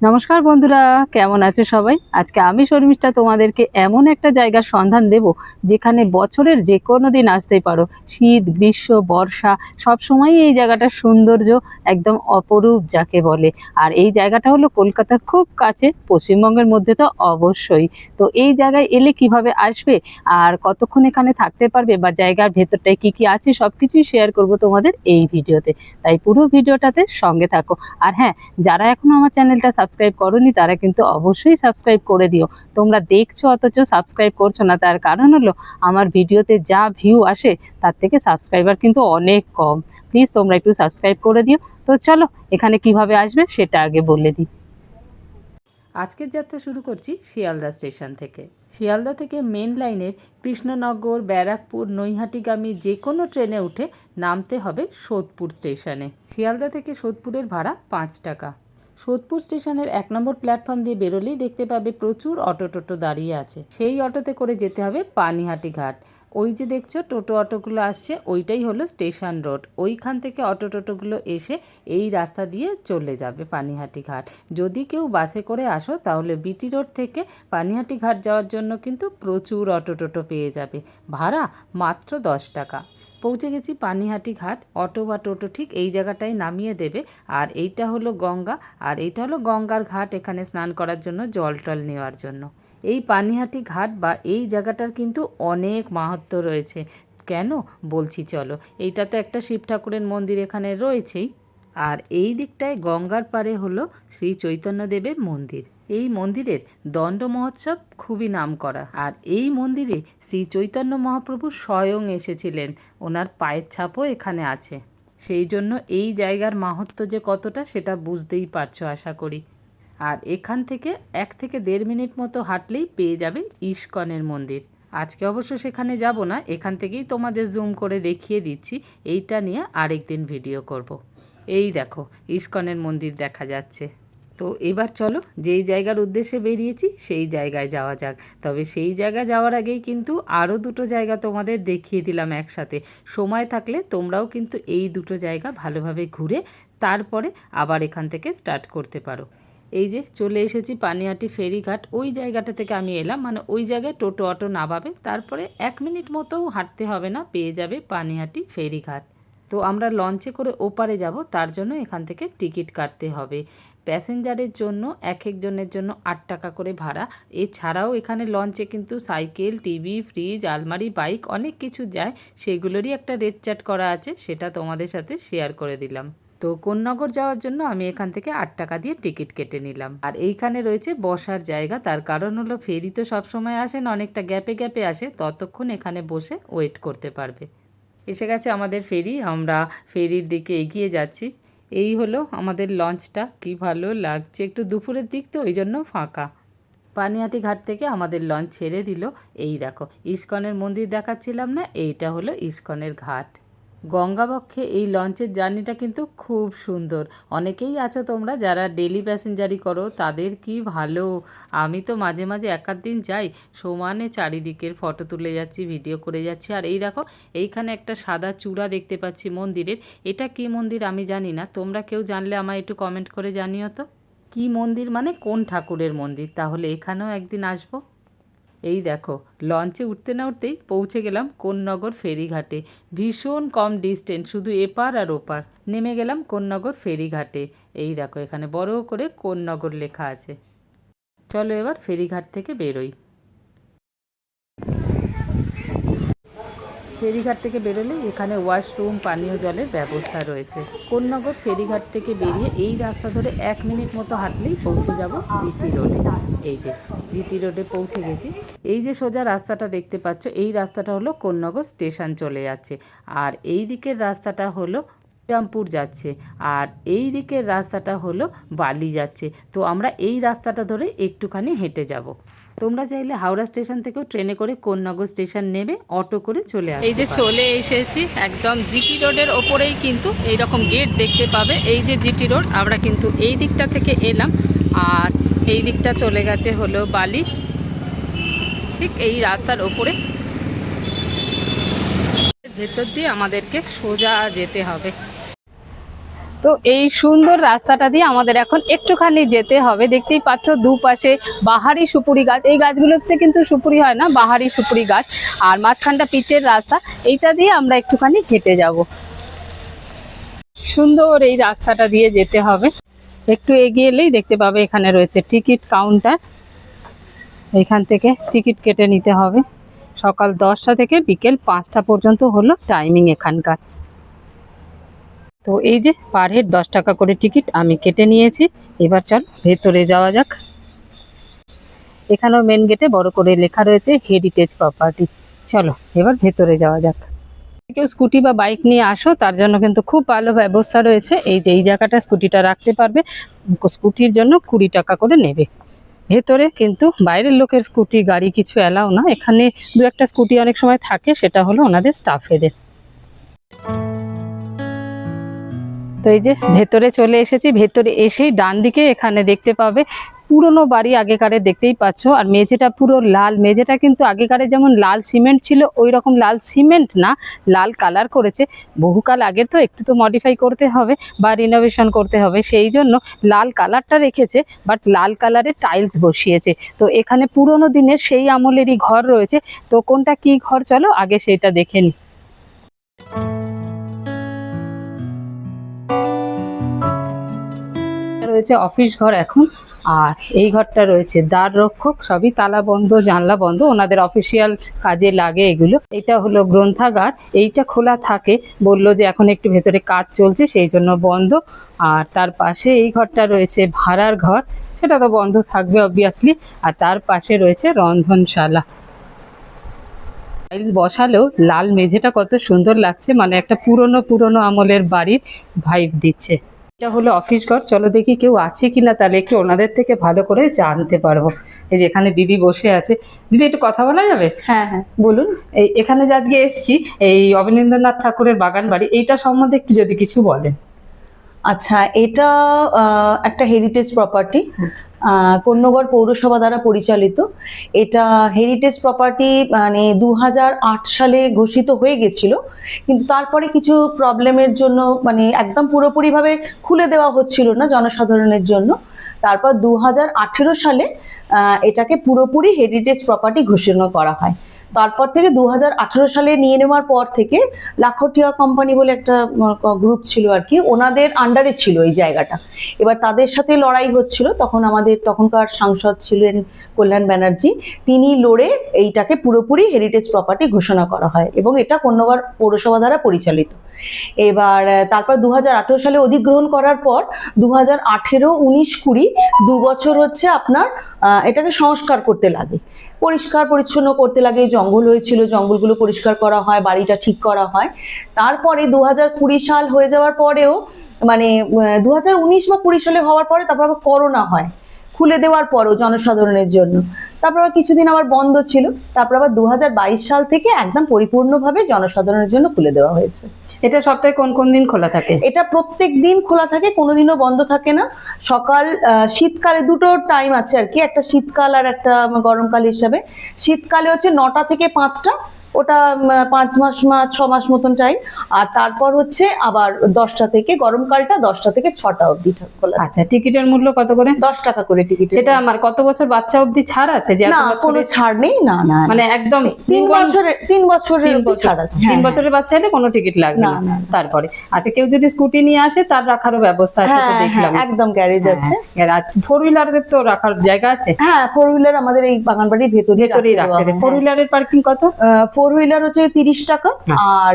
নমস্কার বন্ধুরা, কেমন আছো সবাই? আজকে আমি শর্মিষ্ঠা তোমাদেরকে এমন একটা জায়গার সন্ধান দেব যেখানে বছরের যে কোনো দিন আসতে পারো। শীত, গ্রীষ্ম, বর্ষা, সব সময় এই জায়গাটার সৌন্দর্য একদম অপরূপ যাকে বলে। আর এই জায়গাটা হলো কলকাতার খুব কাছে, পশ্চিমবঙ্গের মধ্যে তো অবশ্যই। তো এই জায়গায় এলে কীভাবে আসবে আর কতক্ষণ এখানে থাকতে পারবে বা জায়গার ভেতরটায় কি কি আছে সব কিছুই শেয়ার করব তোমাদের এই ভিডিওতে। তাই পুরো ভিডিওটাতে সঙ্গে থাকো। আর হ্যাঁ যারা এখনও আমার চ্যানেলটা সাবস্ক্রাইব করনি, তারা কিন্তু অবশ্যই সাবস্ক্রাইব করে দিও। তোমরা দেখছ অথচ সাবস্ক্রাইব করছ না, তার কারণ হলো আমার ভিডিওতে যা ভিউ আসে, তার থেকে সাবস্ক্রাইবার কিন্তু অনেক কম। প্লিজ তোমরা একটু সাবস্ক্রাইব করে দিও। তো চলো, এখানে কীভাবে আসবে সেটা আগে বলে দিই। আজকের যাত্রা শুরু করছি শিয়ালদা স্টেশন থেকে। শিয়ালদা থেকে মেন লাইনের কৃষ্ণনগর, ব্যারাকপুর, নৈহাটিগামী যে কোনো ট্রেনে উঠে নামতে হবে সোদপুর স্টেশনে। শিয়ালদা থেকে সোদপুরের ভাড়া পাঁচ টাকা। সোদপুর স্টেশনের এক নম্বর প্ল্যাটফর্ম দিয়ে বেরোলেই দেখতে পাবে প্রচুর অটো টোটো দাঁড়িয়ে আছে। সেই অটোতে করে যেতে হবে পানিহাটি ঘাট। ওই যে দেখছ, টোটো অটোগুলো আসছে, ওইটাই হলো স্টেশন রোড। ওইখান থেকে অটো টোটোগুলো এসে এই রাস্তা দিয়ে চলে যাবে পানিহাটি ঘাট। যদি কেউ বাসে করে আসো, তাহলে বিটি রোড থেকে পানিহাটি ঘাট যাওয়ার জন্য কিন্তু প্রচুর অটো টোটো পেয়ে যাবে। ভাড়া মাত্র দশ টাকা। পৌঁছে গেছি পানিহাটি ঘাট। অটো বা টোটো ঠিক এই জায়গাটায় নামিয়ে দেবে। আর এইটা হলো গঙ্গা। আর এইটা হলো গঙ্গার ঘাট এখানে স্নান করার জন্য, জল টল নেওয়ার জন্য। এই পানিহাটি ঘাট বা এই জায়গাটার কিন্তু অনেক মাহাত্ম রয়েছে। কেন? বলছি চলো। এইটা তো একটা শিব ঠাকুরের মন্দির এখানে রয়েছেই। আর এই দিকটায় গঙ্গার পাড়ে হলো শ্রী চৈতন্যদেবের মন্দির। এই মন্দিরের দণ্ড মহোৎসব খুবই নাম করা আর এই মন্দিরে শ্রী চৈতন্য মহাপ্রভু স্বয়ং এসেছিলেন। ওনার পায়ের ছাপও এখানে আছে। সেই জন্য এই জায়গার মাহাত্ম্য যে কতটা, সেটা বুঝতেই পারছ আশা করি। আর এখান থেকে এক থেকে দেড় মিনিট মতো হাঁটলেই পেয়ে যাবে ইস্কনের মন্দির। আজকে অবশ্য সেখানে যাব না, এখান থেকেই তোমাদের জুম করে দেখিয়ে দিচ্ছি। এইটা নিয়ে আরেকদিন ভিডিও করব। এই দেখো, ইস্কনের মন্দির দেখা যাচ্ছে। তো এবার চলো, যেই জায়গার উদ্দেশ্যে বেরিয়েছি, সেই জায়গায় যাওয়া যাক। তবে সেই জায়গা যাওয়ার আগেই কিন্তু আরও দুটো জায়গা তোমাদের দেখিয়ে দিলাম একসাথে। সময় থাকলে তোমরাও কিন্তু এই দুটো জায়গা ভালোভাবে ঘুরে তারপরে আবার এখান থেকে স্টার্ট করতে পারো। এই যে চলে এসেছি পানিহাটি ফেরিঘাট। ওই জায়গাটা থেকে আমি এলাম মানে ওই জায়গায় টোটো অটো নামাবে, তারপরে এক মিনিট মতোও হাঁটতে হবে না, পেয়ে যাবে পানিহাটি ফেরিঘাট। তো আমরা লঞ্চে করে ওপারে যাব, তার জন্য এখান থেকে টিকিট কাটতে হবে। প্যাসেঞ্জারের জন্য, এক একজনের জন্য আট টাকা করে ভাড়া। এছাড়াও এখানে লঞ্চে কিন্তু সাইকেল টিভি ফ্রিজ আলমারি বাইক অনেক কিছু যায়। সেগুলোরই একটা রেট চার্ট করা আছে, সেটা তোমাদের সাথে শেয়ার করে দিলাম। তো কোন্নগর যাওয়ার জন্য আমি এখান থেকে আট টাকা দিয়ে টিকিট কেটে নিলাম। আর এইখানে রয়েছে বসার জায়গা, তার কারণ হলো ফেরি তো সবসময় আসে না, অনেকটা গ্যাপে গ্যাপে আসে, ততক্ষণ এখানে বসে ওয়েট করতে পারবে। এসে গেছে আমাদের ফেরি, আমরা ফেরির দিকে এগিয়ে যাচ্ছি। এই হলো আমাদের লঞ্চটা, কি ভালো লাগছে। একটু দুপুরের দিক তো, ওই জন্য ফাঁকা। পানিয়াটি ঘাট থেকে আমাদের লঞ্চ ছেড়ে দিল। এই দেখো, ইস্কনের মন্দির দেখাচ্ছিলাম না, এইটা হলো ইস্কনের ঘাট। গঙ্গাবক্ষে এই লঞ্চের জার্নিটা কিন্তু খুব সুন্দর। অনেকেই আছো তোমরা যারা ডেলি প্যাসেঞ্জারি করো, তাদের কি ভালো? আমি তো মাঝে মাঝে একাধ দিন যাই, সমানে চারিদিকের ফটো তুলে যাচ্ছি ভিডিও করে যাচ্ছি। আর এই দেখো, এইখানে একটা সাদা চূড়া দেখতে পাচ্ছি মন্দিরের। এটা কি মন্দির আমি জানি না। তোমরা কেউ জানলে আমায় একটু কমেন্ট করে জানিও তো। কি মন্দির মানে? কোন ঠাকুরের মন্দির? তাহলে এখানেও একদিন আসব। এই দেখো, লঞ্চে উঠতে না উঠতেই পৌঁছে গেলাম কোন্নগর ফেরিঘাটে। ভীষণ কম ডিস্টেন্স শুধু এপার আর ওপার। নেমে গেলাম কোন্নগর ফেরিঘাটে। এই দেখো, এখানে বড় করে কোন্নগর লেখা আছে। চলো এবার ফেরিঘাট থেকে বেরোই। ফেরিঘাট থেকে বেরোলেই এখানে ওয়াশরুম, পানীয় জলের ব্যবস্থা রয়েছে। কোন্নগর ফেরিঘাট থেকে বেরিয়ে এই রাস্তা ধরে এক মিনিট মতো হাঁটলেই পৌঁছে যাব জিটি রোডে। এই যে, জিটি রোডে পৌঁছে গেছি। এই যে সোজা রাস্তাটা দেখতে পাচ্ছ, এই রাস্তাটা হলো কোন্নগর স্টেশন চলে যাচ্ছে। আর এই দিকের রাস্তাটা হলো রামপুর যাচ্ছে। আর এই দিকের রাস্তাটা হলো বালি যাচ্ছে। তো আমরা এই রাস্তাটা ধরে একটুখানি হেঁটে যাব। তোমরা চাইলে হাওড়া স্টেশন থেকেও ট্রেনে করে কোন্নগর স্টেশন নেবে অটো করে চলে আসবে এই যে চলে এসেছি একদম জিটি রোডের ওপরেই কিন্তু এই রকম গেট দেখতে পাবে। এই যে জিটি রোড আমরা কিন্তু এই দিকটা থেকে এলাম আর এই দিকটা চলে গেছে হলো বালি। ঠিক এই রাস্তার ওপরে। ভেতর দিয়ে আমাদেরকে সোজা যেতে হবে। তো এই সুন্দর রাস্তাটা দিয়ে আমাদের এখন একটুখানি যেতে হবে। দেখতেই পাচ্ছ দুপাশে বাহারি সুপুরি গাছ। এই গাছগুলোতে কিন্তু সুপুরি হয় না, বাহারি সুপুরি গাছ। আর মাঝখানটা পিচের রাস্তা, এইটা দিয়ে আমরা একটুখানি হেঁটে যাব। সুন্দর এই রাস্তাটা দিয়ে যেতে হবে। একটু এগিয়ে এলেই দেখতে পাবে এখানে রয়েছে টিকিট কাউন্টার। এখান থেকে টিকিট কেটে নিতে হবে। সকাল দশটা থেকে বিকেল পাঁচটা পর্যন্ত হলো টাইমিং এখানকার। তো এই যে পার হেড দশ টাকা করে টিকিট আমি কেটে নিয়েছি। এবার চল ভেতরে যাওয়া যাক। এখানেও মেন গেটে বড় করে লেখা রয়েছে হেরিটেজ প্রপার্টি চলো, এবার ভেতরে যাওয়া যাক। কেউ স্কুটি বা বাইক নিয়ে আসো, তার জন্য কিন্তু খুব ভালো ব্যবস্থা রয়েছে। এই যে, এই জায়গাটা স্কুটিটা রাখতে পারবে। স্কুটির জন্য কুড়ি টাকা করে নেবে। ভেতরে কিন্তু বাইরের লোকের স্কুটি গাড়ি কিছু অ্যালাও না। এখানে দু একটা স্কুটি অনেক সময় থাকে, সেটা হলো ওনাদের স্টাফেদের তো এই যে ভেতরে চলে এসেছি, ভেতরে এসেই ডান দিকে এখানে দেখতে পাবে পুরনো বাড়ি আগেকারের দেখতেই পাচ্ছ। আর মেঝেটা পুরো লাল, মেঝেটা কিন্তু আগেকারে যেমন লাল সিমেন্ট ছিল ওই রকম লাল সিমেন্ট না, লাল কালার করেছে। বহুকাল আগের তো, একটু তো মডিফাই করতে হবে বা রিনোভেশন করতে হবে, সেই জন্য লাল কালারটা রেখেছে বাট লাল কালারের টাইলস বসিয়েছে। তো এখানে পুরনো দিনের সেই আমলেরই ঘর রয়েছে। তো কোনটা কি ঘর, চলো আগে সেটা দেখে নিই রয়েছে অফিস ঘর এখন, আর এই ঘরটা রয়েছে দ্বার রক্ষক, সবই তালা বন্ধ, জানলা বন্ধ, ওনাদের অফিসিয়াল কাজে লাগে এগুলো। এটা হলো গ্রন্থাগার, এইটা খোলা থাকে, বলল যে এখন একটু ভেতরে কাজ চলছে, সেই জন্য বন্ধ। আর তার পাশে এই ঘরটা রয়েছে ভাড়ার ঘর, সেটা তো বন্ধ থাকবে অবভিয়াসলি আর তার পাশে রয়েছে রন্ধনশালা। টাইলস বসালেও লাল মেঝেটা কত সুন্দর লাগছে মানে একটা পুরনো পুরনো আমলের বাড়ির ভাইব দিচ্ছে। এটা হলো অফিস ঘর। চলো দেখি কেউ আছে কিনা তাহলে একটু ওনাদের থেকে ভালো করে জানতে পারব। এই যে এখানে দিদি বসে আছে। দিদি একটু কথা বলা যাবে? হ্যাঁ হ্যাঁ। বলুন এই এখানে যে আজকে এসছি এই অবনীন্দ্রনাথ ঠাকুরের বাগান বাড়ি এইটা সম্বন্ধে একটু যদি কিছু বলেন। আচ্ছা এটা একটা হেরিটেজ প্রপার্টি কন্যগড় পৌরসভা দ্বারা পরিচালিত। এটা হেরিটেজ প্রপার্টি মানে দু হাজার আট সালে ঘোষিত হয়ে গেছিল, কিন্তু তারপরে কিছু প্রবলেমের জন্য মানে একদম পুরোপুরিভাবে খুলে দেওয়া হচ্ছিল না জনসাধারণের জন্য। তারপর দু হাজার আঠেরো সালে এটাকে পুরোপুরি হেরিটেজ প্রপার্টি ঘোষণা করা হয়। তারপর থেকে দু হাজার আঠারো সালে নিয়ে নেওয়ার পর থেকে লাখটিয়া কোম্পানি বলে একটা গ্রুপ ছিল আর কি, ওনাদের আন্ডারে ছিল এই জায়গাটা। এবার তাদের সাথে লড়াই হচ্ছিল, তখন আমাদের তখনকার সাংসদ ছিলেন কল্যাণ ব্যানার্জি, তিনি লড়ে এইটাকে পুরোপুরি হেরিটেজ প্রপার্টি ঘোষণা করা হয় এবং এটা কন্যগড় পৌরসভা দ্বারা পরিচালিত। এবার তারপর দু হাজার আঠেরো সালে অধিগ্রহণ করার পর দু হাজার আঠেরো উনিশ কুড়ি দু বছর হচ্ছে আপনার এটাকে সংস্কার করতে লাগে। পরিষ্কার পরিচ্ছন্ন করতে লাগে। জঙ্গল হয়েছিল, জঙ্গলগুলো পরিষ্কার করা হয়, বাড়িটা ঠিক করা হয়। তারপরে দু হাজার কুড়ি সাল হয়ে যাওয়ার পরেও মানে দু হাজার উনিশ বা কুড়ি সালে হওয়ার পরে তারপর আবার করোনা হয়। খুলে দেওয়ার পরও জনসাধারণের জন্য। তারপর আবার কিছুদিন আবার বন্ধ ছিল। তারপর আবার দু হাজার বাইশ সাল থেকে একদম পরিপূর্ণভাবে জনসাধারণের জন্য খুলে দেওয়া হয়েছে। এটা সপ্তাহে কোন কোন দিন খোলা থাকে? এটা প্রত্যেক দিন খোলা থাকে, কোনোদিনও বন্ধ থাকে না। সকাল শীতকালে দুটো টাইম আছে আর কি, একটা শীতকাল আর একটা গরমকাল হিসাবে। শীতকালে হচ্ছে নটা থেকে পাঁচটা ওটা পাঁচ মাস মা ছ মাস মতন টাইম আর তারপর হচ্ছে আবার দশটা থেকে গরমকালটা দশটা থেকে ছটা অবধি ঠা- খোলা আচ্ছা টিকিটের মূল্য কত করে? দশ টাকা করে টিকিট সেটা আমার কত বছর বাচ্চা অবধি ছাড় আছে? যে না কোনো ছাড় নেই না না। মানে একদম তিন বছরের তিন বছরের ছাড় আছে। তিন হ্যাঁ, বছরের বাচ্চা হলে কোনো টিকিট লাগবে না। তারপরে আচ্ছা কেউ যদি স্কুটি নিয়ে আসে তার রাখারও ব্যবস্থা আছে তো হ্যাঁ হ্যাঁ দেখলাম। একদম গ্যারেজ আছে। ফোর হুইলারের তো রাখার জায়গা আছে? হ্যাঁ ফোর হুইলার আমাদের এই বাগানবাড়ির ভেতরে ভেতরেই রাখতে ফোর হুইলারের পার্কিং কত? ফোর হুইলার হচ্ছে তিরিশ টাকা আচ্ছা। আর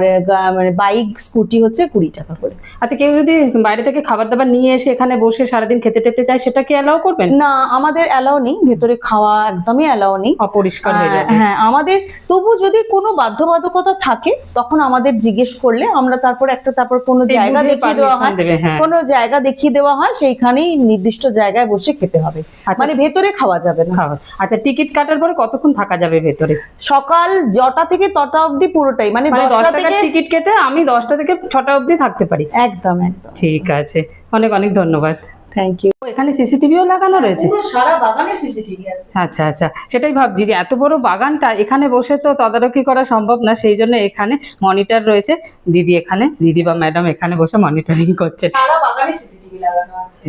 মানে বাইক স্কুটি হচ্ছে কুড়ি টাকা করে। আচ্ছা কেউ যদি বাইরে থেকে খাবার দাবার নিয়ে এসে এখানে বসে সারাদিন খেতে টেতে চায় সেটা কি অ্যালাউ করবেন? না আমাদের অ্যালাউ নেই। ভেতরে খাওয়া একদমই অ্যালাউ নেই। অপরিষ্কার হয়ে হ্যাঁ আমাদের তবু যদি কোনো বাধ্যবাধকতা থাকে তখন আমাদের জিজ্ঞেস করলে আমরা তারপর একটা তারপর কোনো জায়গা দেখিয়ে দেওয়া হয়। হ্যাঁ। কোনো জায়গা দেখিয়ে দেওয়া হয় সেইখানেই নির্দিষ্ট জায়গায় বসে খেতে হবে। আচ্ছা। মানে ভেতরে খাওয়া যাবে না। আচ্ছা টিকিট কাটার পরে কতক্ষণ থাকা যাবে ভেতরে? সকাল জটা থেকে তটা অবধি পুরোটাই মানে মানে দশ টাকার টিকিট কেটে আমি দশটা থেকে ছটা অবধি থাকতে পারি। একদম একদম। ঠিক আছে অনেক অনেক ধন্যবাদ। থ্যাংক ইউ এখানে সিসিটিভিও লাগানো রয়েছে? সারা বাগানে সিসিটিভি আছে। আচ্ছা আচ্ছা সেটাই ভাবছি যে এত বড় বাগানটা এখানে বসে তো তদারকি করা সম্ভব না সেই জন্য এখানে মনিটর রয়েছে। দিদি এখানে দিদি বা ম্যাডাম এখানে বসে মনিটরিং করছে। সারা বাগানে সিসিটিভি লাগানো আছে।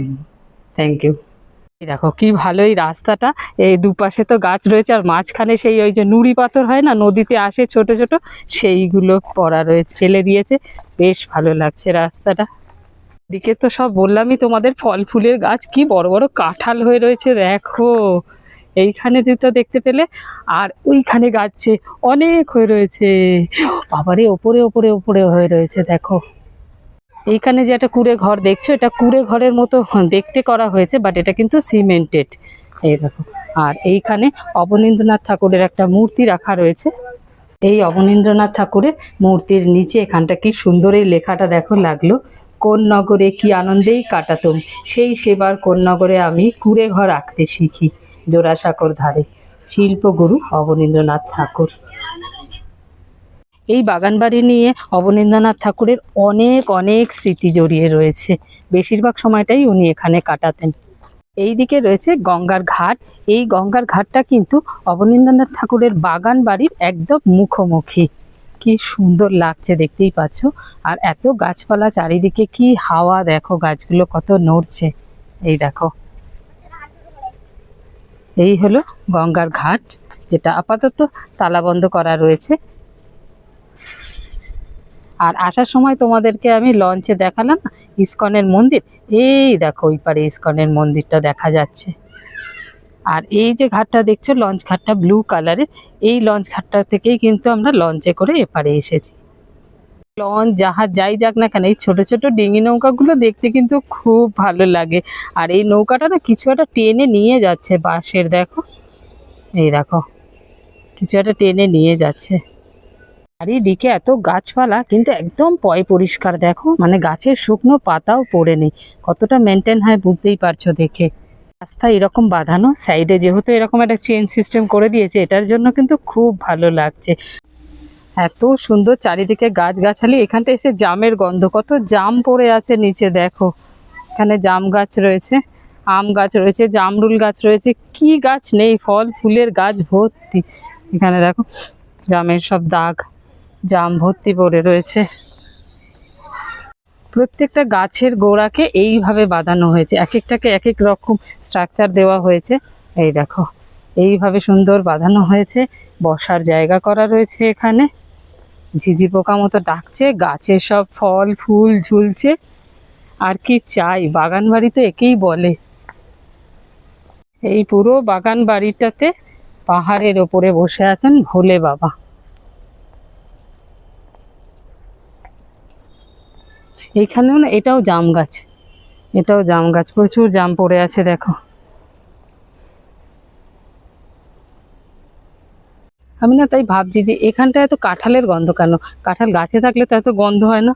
থ্যাংক ইউ দেখো, কি ভালো এই রাস্তাটা। এই দুপাশে তো গাছ রয়েছে, আর মাঝখানে সেই ওই যে নুড়ি পাথর হয় না, নদীতে আসে ছোট ছোট, সেইগুলো পড়া রয়েছে, ফেলে দিয়েছে। বেশ ভালো লাগছে রাস্তাটা। দিকে তো সব বললামই তোমাদের, ফল ফুলের গাছ, কি বড় বড় কাঁঠাল হয়ে রয়েছে, দেখো। এইখানে তো দেখতে পেলে, আর ওইখানে গাছে অনেক হয়ে রয়েছে। বাবারে, ওপরে ওপরে ওপরে হয়ে রয়েছে, দেখো। এইখানে যে একটা কুড়ে ঘর দেখছ, এটা কুড়ে ঘরের মতো দেখতে করা হয়েছে বাট এটা কিন্তু সিমেন্টেড এই দেখো, আর এইখানে অবনীন্দ্রনাথ ঠাকুরের একটা মূর্তি রাখা রয়েছে। এই অবনীন্দ্রনাথ ঠাকুরের মূর্তির নিচে এখানটা কি সুন্দর এই লেখাটা দেখো লাগল, কোন নগরে কি আনন্দেই কাটাতুম, সেই সেবার কোন নগরে আমি কুড়ে ঘর আঁকতে শিখি। জোড়াসাঁকোর ধারে, শিল্পগুরু অবনীন্দ্রনাথ ঠাকুর। এই বাগানবাড়ি নিয়ে অবনীন্দ্রনাথ ঠাকুরের অনেক অনেক স্মৃতি জড়িয়ে রয়েছে। বেশিরভাগ সময়টাই উনি এখানে কাটাতেন। এই দিকে রয়েছে গঙ্গার ঘাট। এই গঙ্গার ঘাটটা কিন্তু অবনীন্দ্রনাথ ঠাকুরের বাগান বাড়ির একদম মুখোমুখি। কি সুন্দর লাগছে দেখতেই পাচ্ছ। আর এত গাছপালা চারিদিকে কি হাওয়া, দেখো গাছগুলো কত নড়ছে। এই দেখো। এই হলো গঙ্গার ঘাট, যেটা আপাতত তালাবন্ধ করা রয়েছে। আর আসার সময় তোমাদেরকে আমি লঞ্চে দেখালাম ইস্কনের মন্দির। এই দেখো, ওই পারে ইস্কনের মন্দিরটা দেখা যাচ্ছে। আর এই যে ঘাটটা দেখছ লঞ্চ ঘাটটা ব্লু কালারের এই লঞ্চ ঘাটটা থেকেই কিন্তু আমরা লঞ্চে করে এপারে এসেছি। লঞ্চ জাহাজ যাই যাক না কেন, এই ছোটো ছোটো ডিঙি নৌকাগুলো দেখতে কিন্তু খুব ভালো লাগে। আর এই নৌকাটা না কিছু একটা টেনে নিয়ে যাচ্ছে বাঁশের, দেখো। এই দেখো, কিছু একটা টেনে নিয়ে যাচ্ছে। চারিদিকে এত গাছপালা, কিন্তু একদম পয় পরিষ্কার, দেখো। মানে গাছের শুকনো পাতাও পড়ে নেই। কতটা মেনটেন হয় বুঝতেই পারছ দেখে। রাস্তা এরকম বাঁধানো সাইডে যেহেতু এরকম একটা চেন সিস্টেম করে দিয়েছে, এটার জন্য কিন্তু খুব ভালো লাগছে। এত সুন্দর চারিদিকে গাছগাছালি এখানটা এসে জামের গন্ধ, কত জাম পড়ে আছে নিচে, দেখো। এখানে জাম গাছ রয়েছে, আম গাছ রয়েছে, জামরুল গাছ রয়েছে, কি গাছ নেই, ফল, ফুলের গাছ ভর্তি। এখানে দেখো, জামের সব দাগ। জাম ভর্তি পড়ে রয়েছে। প্রত্যেকটা গাছের গোড়াকে এইভাবে বাঁধানো হয়েছে। এক একটাকে এক এক রকম স্ট্রাকচার দেওয়া হয়েছে। এই দেখো, এইভাবে সুন্দর বাঁধানো হয়েছে। বসার জায়গা করা রয়েছে এখানে। ঝিঝি পোকা মতো ডাকছে গাছে সব ফল, ফুল ঝুলছে। আর কি চাই, বাগান বাড়ি তো একেই বলে। এই পুরো বাগান বাড়িটাতে পাহাড়ের ওপরে বসে আছেন ভোলে বাবা। এইখানেও না, এটাও জাম গাছ। এটাও জাম গাছ, প্রচুর জাম পড়ে আছে, দেখো। আমি না তাই ভাবছি যে এখানটায় এত কাঁঠালের গন্ধ কেন? কাঁঠাল গাছে থাকলে তো এত গন্ধ হয় না?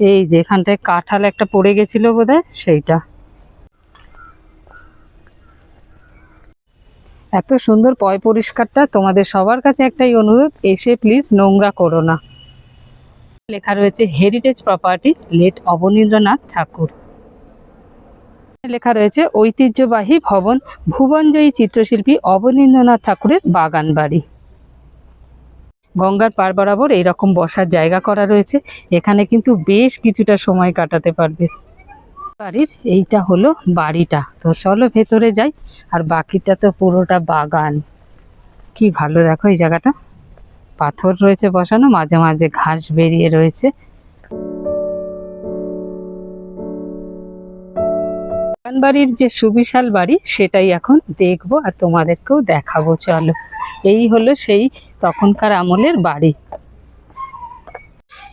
এই যে এখানটায় কাঁঠাল একটা পড়ে গেছিল বোধহয়, সেইটা। এত সুন্দর পয় পরিষ্কারটা তোমাদের সবার কাছে একটাই অনুরোধ, এসে প্লিজ নোংরা করো না। লেখা রয়েছে heritage property late Abanindranath Thakur. লেখা রয়েছে ঐতিহ্যবাহী ভবন, ভুবনজয়ী চিত্রশিল্পী অবনীন্দ্রনাথ ঠাকুরের বাগান বাড়ি। গঙ্গার পার বরাবর এইরকম বসার জায়গা করা রয়েছে, এখানে কিন্তু বেশ কিছুটা সময় কাটাতে পারবে। বাড়ির এইটা হলো বাড়িটা। তো চলো ভেতরে যাই, আর বাকিটা তো পুরোটা বাগান। কি ভালো দেখো এই জায়গাটা। পাথর রয়েছে বসানো, মাঝে মাঝে ঘাস বেরিয়ে রয়েছে। বাড়ির যে সুবিশাল বাড়ি, সেটাই এখন দেখব আর তোমাদেরকেও দেখাবো, চলো। এই হলো সেই তখনকার আমলের বাড়ি।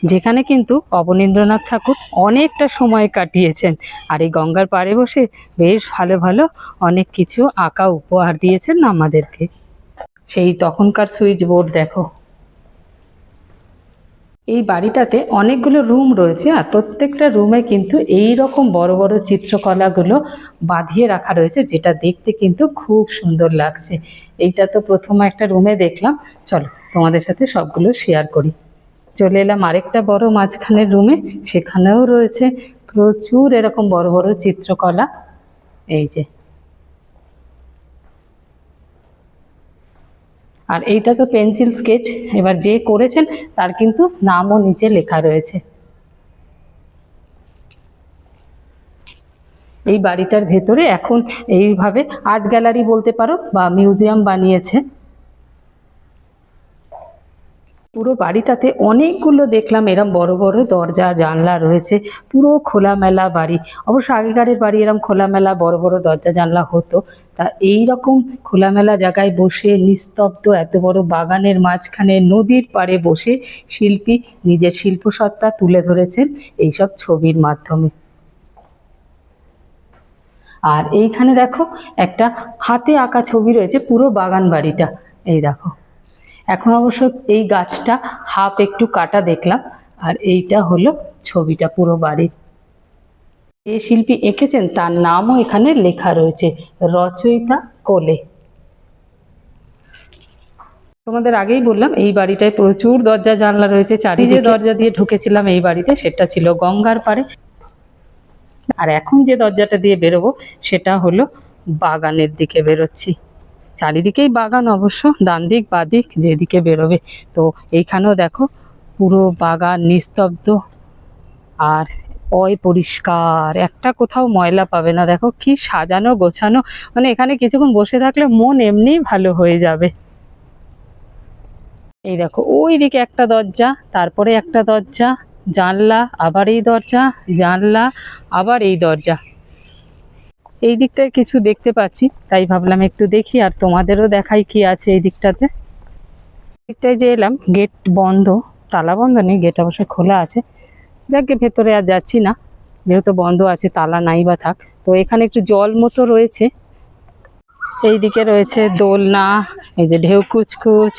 যেখানে কিন্তু অবনীন্দ্রনাথ ঠাকুর অনেকটা সময় কাটিয়েছেন আর এই গঙ্গার পাড়ে বসে বেশ ভালো ভালো অনেক কিছু আঁকা, উপহার দিয়েছেন আমাদেরকে। সেই তখনকার সুইচ বোর্ড দেখো। এই বাড়িটাতে অনেকগুলো রুম রয়েছে আর প্রত্যেকটা রুমে কিন্তু এই রকম বড় বড় চিত্রকলাগুলো বাঁধিয়ে রাখা রয়েছে, যেটা দেখতে কিন্তু খুব সুন্দর লাগছে। এইটা তো প্রথম একটা রুমে দেখলাম। চলো, তোমাদের সাথে সবগুলো শেয়ার করি। চলে এলাম আরেকটা বড় মাঝখানের রুমে, সেখানেও রয়েছে প্রচুর এরকম বড় বড় চিত্রকলা। এই যে আর এইটা তো পেন্সিল স্কেচ। এবার যে করেছেন, তার কিন্তু নামও নিচে লেখা রয়েছে। এই বাড়িটার ভেতরে এখন এইভাবে আর্ট গ্যালারি বলতে পারো বা মিউজিয়াম বানিয়েছে। পুরো বাড়িটাতে অনেকগুলো দেখলাম, এরম বড় বড় দরজা, জানলা রয়েছে, পুরো খোলামেলা বাড়ি। অবশ্য আগেকারের বাড়ি এরম খোলামেলা বড় বড় দরজা জানলা হতো তা এই রকম খোলামেলা জায়গায় বসে, নিস্তব্ধ এত বড় বাগানের মাঝখানে নদীর পাড়ে বসে শিল্পী নিজের শিল্পসত্তা তুলে ধরেছেন এইসব ছবির মাধ্যমে। আর এইখানে দেখো একটা হাতে আঁকা ছবি রয়েছে পুরো বাগান বাড়িটা, এই দেখো। এখন অবশ্য এই গাছটা হাফ একটু কাটা দেখলাম, আর এইটা হলো ছবিটা পুরো বাড়ির। যে শিল্পী এঁকেছেন, তার নামও এখানে লেখা রয়েছে, রচয়িতা কোলে। তোমাদের আগেই বললাম, এই বাড়িটায় প্রচুর দরজা জানলা রয়েছে চারি যে দরজা দিয়ে ঢুকেছিলাম এই বাড়িতে, সেটা ছিল গঙ্গার পাড়ে। আর এখন যে দরজাটা দিয়ে বেরোবো, সেটা হলো বাগানের দিকে বেরোচ্ছি। চারিদিকেই বাগান অবশ্য ডান দিক বাঁ দিক যেদিকে বেরোবে। তো এইখানেও দেখো, পুরো বাগান নিস্তব্ধ। আর অয় পরিষ্কার, একটা কোথাও ময়লা পাবে না। দেখো কি সাজানো, গোছানো মানে এখানে কিছুক্ষণ বসে থাকলে মন এমনিই ভালো হয়ে যাবে। এই দেখো ওই দিকে একটা দরজা, তারপরে একটা দরজা, জানলা, আবার এই দরজা, জানলা, আবার এই দরজা। এই দিকটায় কিছু দেখতে পাচ্ছি, তাই ভাবলাম একটু দেখি, আর তোমাদেরও দেখাই কি আছে এই দিকটাতে। দিকটায় যে এলাম, গেট বন্ধ, তালা বন্ধ নেই, গেট অবশ্য খোলা আছে। যাকে ভেতরে আর যাচ্ছি না, যেহেতু বন্ধ আছে, তালা নাই বা থাক। তো এখানে একটু জল মতো রয়েছে। এইদিকে রয়েছে দোলনা, এই যে ঢেউ কুচকুচ।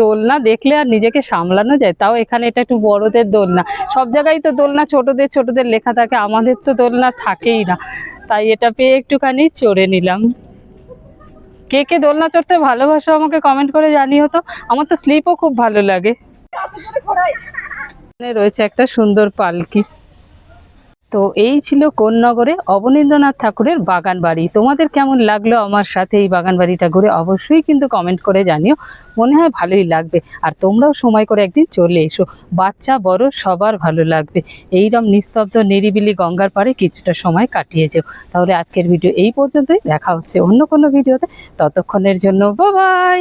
দোলনা দেখলে আর নিজেকে সামলানো যায়, তাও এখানে এটা একটু বড়দের দোলনা। সব জায়গায় তো দোলনা ছোটদের ছোটদের লেখা থাকে, আমাদের তো দোলনা থাকেই না। তাই এটা পেয়ে একটুখানি চড়ে নিলাম। কে কে দোলনা চড়তে ভালোবাসো আমাকে কমেন্ট করে জানিও তো। আমার তো স্লিপও খুব ভালো লাগে। এখানে রয়েছে একটা সুন্দর পালকি। তো এই ছিল কোন্নগরে অবনীন্দ্রনাথ ঠাকুরের বাগান বাড়ি। তোমাদের কেমন লাগল আমার সাথে এই বাগান বাড়িটা ঘুরে? অবশ্যই কিন্তু কমেন্ট করে জানিও। মনে হয় ভালোই লাগবে। আর তোমরাও সময় করে একদিন চলে এসো। বাচ্চা, বড়, সবার ভালো লাগবে। এইরকম নিস্তব্ধ, নিরিবিলি গঙ্গার পাড়ে কিছুটা সময় কাটিয়ে যেও। তাহলে আজকের ভিডিও এই পর্যন্তই। দেখা হচ্ছে অন্য কোনো ভিডিওতে ততক্ষণের জন্য বাই